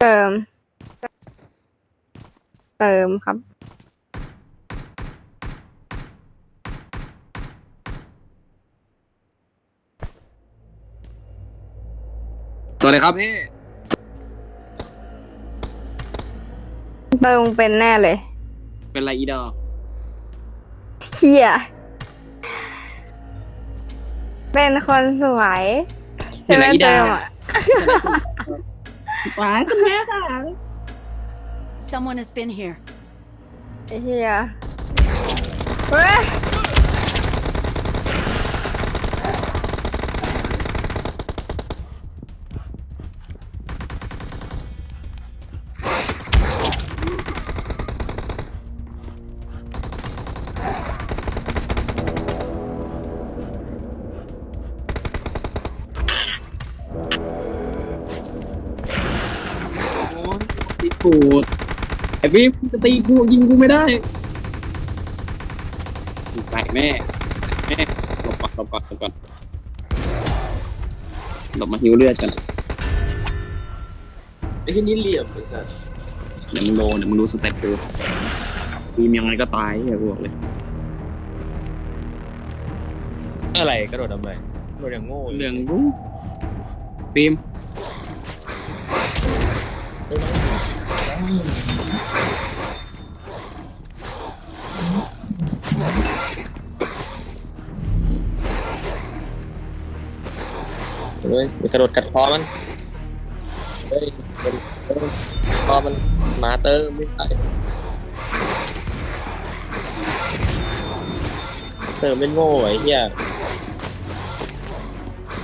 เติม เติมครับ สวัสดีครับพี่เติมเป็นแน่เลยเป็นไรอีดอกเฮียเป็นคนสวยใช่ไหมเติมอะหวาน คุณแม่ค่ะ Someone has been here. ไยตีกูดไอ้พี่จะตีกูยิงกูไม่ได้แตกแม่แม่หลบก่อนหลบก่อนหลบก่อนหลบมาหิวเลือดกันไอ้ที่นี่เหลี่ยมไอ้สัสเดี๋ยวมึงโดนเดี๋ยวมึงรู้สเต็ปกูทีมยังไงก็ตายเฮียกูบอกเลย อะไรกระโดดทำไมกระโดดอย่างโง่เลยเรื่องกูฟิล์ม เฮ้ยมันกระโดดกัดคอมันเฮ้ยมันคอมันหมาเตอร์ไม่ตายเติมเป็นโง่ไอ้เหี้ย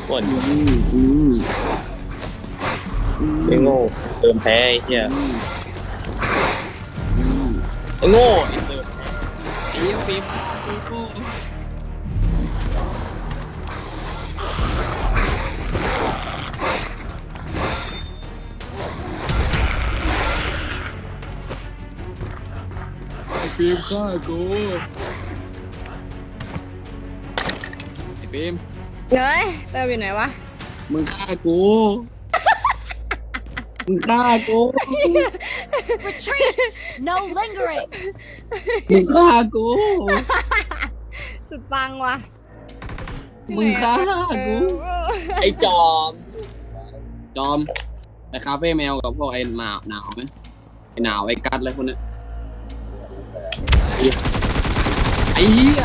ปวดอืมอืมไม่โง่เติมแพ้ไอ้เหี้ยอืมอืมไอ้ โง่ไอ้เติมไอ้เหี้ยฟิล์มกูไอ้ฟิล์มฆ่ากูไอ้ฟิล์มเงยเติมอยู่ไหนวะ มึงฆ่ากู มึงฆ่ากู Retreat! No lingering! มึงฆ่ากู สุดปังว่ะมึงฆ่ากู ไอ้จอม จอมไปคาเฟ่แมวกับพวกไอ้หนาวหนาวไหมไอ้หนาวไอ้กัดอะไรพวกเนี้ยไอ้เหี้ย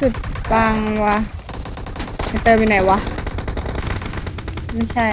จุดปังวะไอเติมไปไหนวะ ไม่ใช่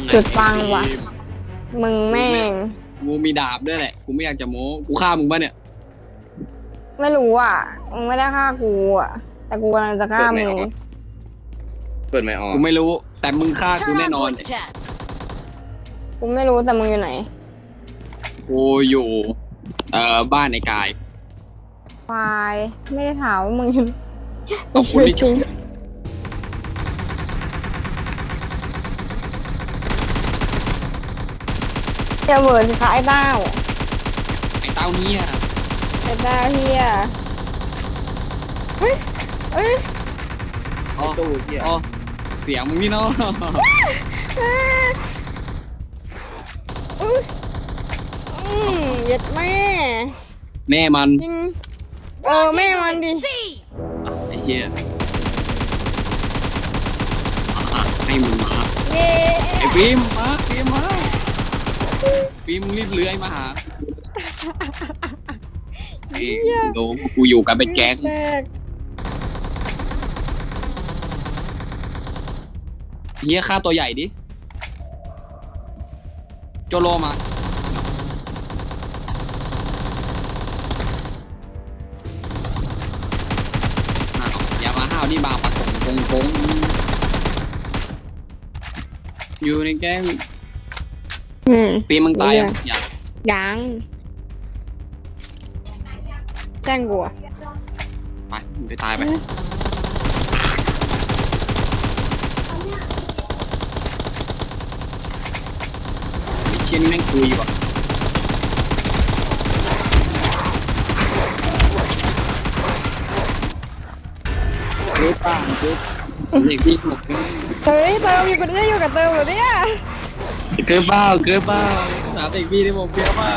ไงสุดปังว่ะมึงแม่ง กูมีดาบด้วยแหละ กูไม่อยากจะโม้กูฆ่ามึงปะเนี่ย ไม่รู้อะ มึงไม่ได้ฆ่ากูอะ แต่กูกำลังจะฆ่ามึง เปิดไม่ออกกูไม่รู้ แต่มึงฆ่ากู Turn แน่ on นอน voice chat. กูไม่รู้แต่มึงอยู่ไหน กูอยู่ เอ่อ บ้านในกายควาย ไม่ได้ถามว่ามึงอยู่ขอบคุณที่ช่วย เจะเวิร์ดสิคะไอ้เต้าไอ้เต้าเนี่ยไอ้เต้าเฮียเฮ้ยเฮ้ยอ๋อตู้เที่ยอ๋อเสียงมึงนี่เนาะอ่าอุ๊ยอืมเย็ดแม่ แม่มันจริงเออแม่มันดิ C. ไอ้เหี้ยอะให้มึงมาเย้ไอ้ฟิล์มมาฟิล์มมา ฟิล์มมึงรีบเลื้อยมาหาไอ้โดกูอยู่กันเป็นแก๊ง แรกเฮียฆ่าตัวใหญ่ดิ โจโลมา อ้าว อย่ามาห้าวนี่บาปะสงคงคงอยู่ในแก๊ง อืมฟิล์มมึงตายยังเหี้ยอย่ายังแจ้งกูอะไปมึงไปตายไปไอ้เชี่ยนี่แม่งคุยว่ะรู้ป่ะรู้เด็กพี่บอกเฮ้ยเติมอยู่กูได้อยู่กับเติมเหรอเนี่ย เกินเปล่าเกินเปล่าถามเด็กพี่ที่ผมเพี้ยเปล่า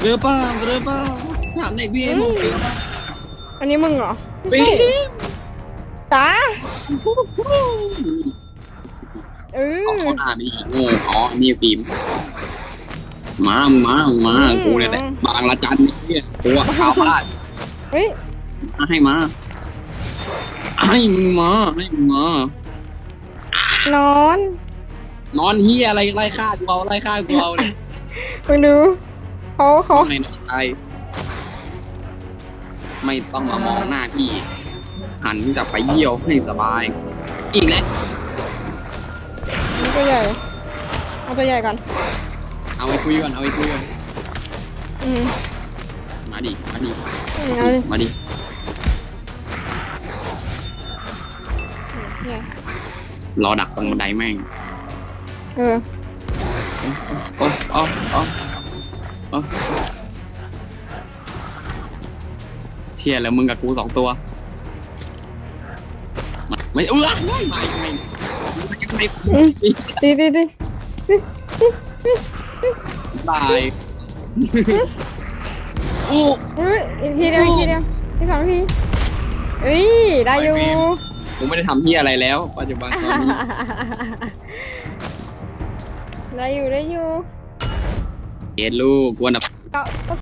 เกินเปล่าเกินเปล่าถามเด็กพี่ที่ผมเพี้ยเปล่าอันนี้มึงเหรอปีตาเอเอาอข้อหน้าไปอีกโง่อ๋อนี่ฟิล์มมามึงมามึงมาอืมกูเนี่ยแหละบางละจันเนี่ยกูอะข้าวพลาดเฮ้ยให้มาให้มึงมาให้มึงมา นอน นอนเฮียอะไรไล่ฆ่ากูเอาไล่ฆ่ากูเอาเนี่ยมึงดูเขาเขาในน้องชายไม่ต้องมามองหน้าพี่หันกลับไปเยี่ยวให้สบาย อีกแล้วตัวใหญ่เอาตัวใหญ่ก่อน เอาไปคุยก่อนเอาไปคุยก่อนอืมมาดิมาดิอืมเอาดิมาดิเนี่ย รอดักตรงบันไดแม่งเออโอ้โอ้โอ้โอ้เชี่ยแล้วมึงกับกูสองตัวมาไม่เออไม่ไม่ไม่ไม่อืมดีดีดีตายโอ้เฮ้ยอีกทีเดียวอีกทีเดียวอีกสองทีเฮ้ยได้อยู่ กูไม่ได้ทำเฮียอะไรแล้ว ปัจจุบันตอนนี้ได้อยู่ได้อยู่เอ็ดลูกกวนอะ ก็ก็